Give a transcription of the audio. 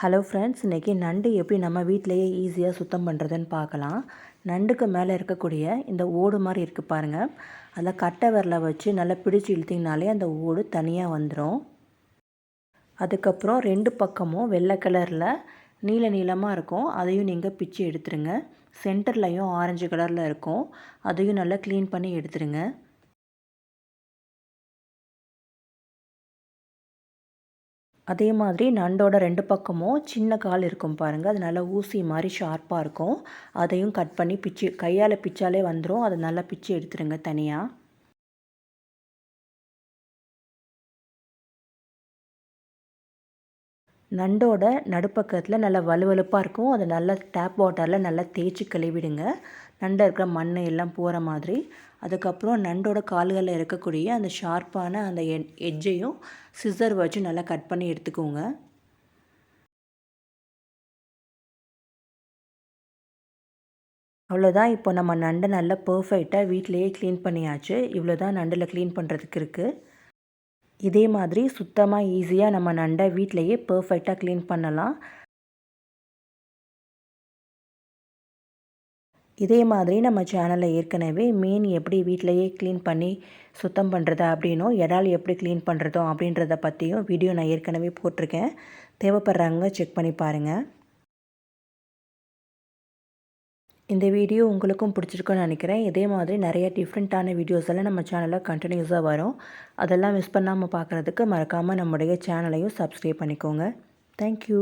Hello friends இன்றைக்கி நண்டு எப்படி நம்ம வீட்டிலையே ஈஸியாக சுத்தம் பண்ணுறதுன்னு பார்க்கலாம். நண்டுக்கு மேலே இருக்கக்கூடிய இந்த ஓடு மாதிரி இருக்குது பாருங்கள் அதில் கட்டை விரலை வச்சு நல்லா பிடிச்சி இழுத்திங்கனாலே அந்த ஓடு தனியாக வந்துடும் அதுக்கப்புறம் ரெண்டு பக்கமும் வெள்ளை கலரில் நீல நீளமாக இருக்கும். அதையும் நீங்கள் பிச்சு எடுத்துருங்க. சென்டர்லையும் ஆரஞ்சு கலரில் இருக்கும். அதையும் நல்லா க்ளீன் பண்ணி எடுத்துருங்க. அதே மாதிரி நண்டோட ரெண்டு பக்கமும் சின்ன கால் இருக்கும் பாருங்கள் அது நல்லா ஊசி மாதிரி ஷார்ப்பாக இருக்கும். அதையும் கட் பண்ணி பிச்சு கையால் பிச்சாலே வந்துடும் அதை நல்லா பிச்சு எடுத்துருங்க தனியாக நண்டோட நடுப்பக்கத்தில் நல்லா வலுவலுப்பாக இருக்கும். அதை நல்லா டேப் வாட்டரில் நல்லா தேய்ச்சி கழுவிடுங்க. நண்டை இருக்கிற மண் எல்லாம் போகிற மாதிரி. அதுக்கப்புறம் நண்டோட கால்களில் இருக்கக்கூடிய அந்த ஷார்ப்பான அந்த எட்ஜையும் சிசர் வச்சு நல்லா கட் பண்ணி எடுத்துக்கோங்க. அவ்வளோதான் இப்போ நம்ம நண்டை நல்லா பர்ஃபெக்டாக வீட்டிலையே க்ளீன் பண்ணியாச்சு. இவ்வளோ தான் நண்டில் க்ளீன் பண்ணுறதுக்கு இருக்குது இதே மாதிரி சுத்தமாக ஈஸியாக நம்ம நண்டை வீட்டிலையே பர்ஃபெக்டாக க்ளீன் பண்ணலாம். இதே மாதிரி நம்ம சேனலில் ஏற்கனவே மீன் எப்படி வீட்டிலையே க்ளீன் பண்ணி சுத்தம் பண்ணுறது அப்படின்னும் இறால் எப்படி க்ளீன் பண்ணுறதோ அப்படின்றத பற்றியும் வீடியோ நான் ஏற்கனவே போட்டிருக்கேன். தேவைப்படுறாங்க செக் பண்ணி பாருங்கள் இந்த வீடியோ உங்களுக்கும் பிடிச்சிருக்குன்னு நினைக்கிறேன். இதே மாதிரி நிறைய டிஃப்ரெண்ட்டான வீடியோஸ் எல்லாம் நம்ம சேனலில் கண்டினியூஸாக வரும். அதெல்லாம் மிஸ் பண்ணாமல் பார்க்குறதுக்கு மறக்காமல் நம்முடைய சேனலையும் சப்ஸ்கிரைப் பண்ணிக்கோங்க. தேங்க்யூ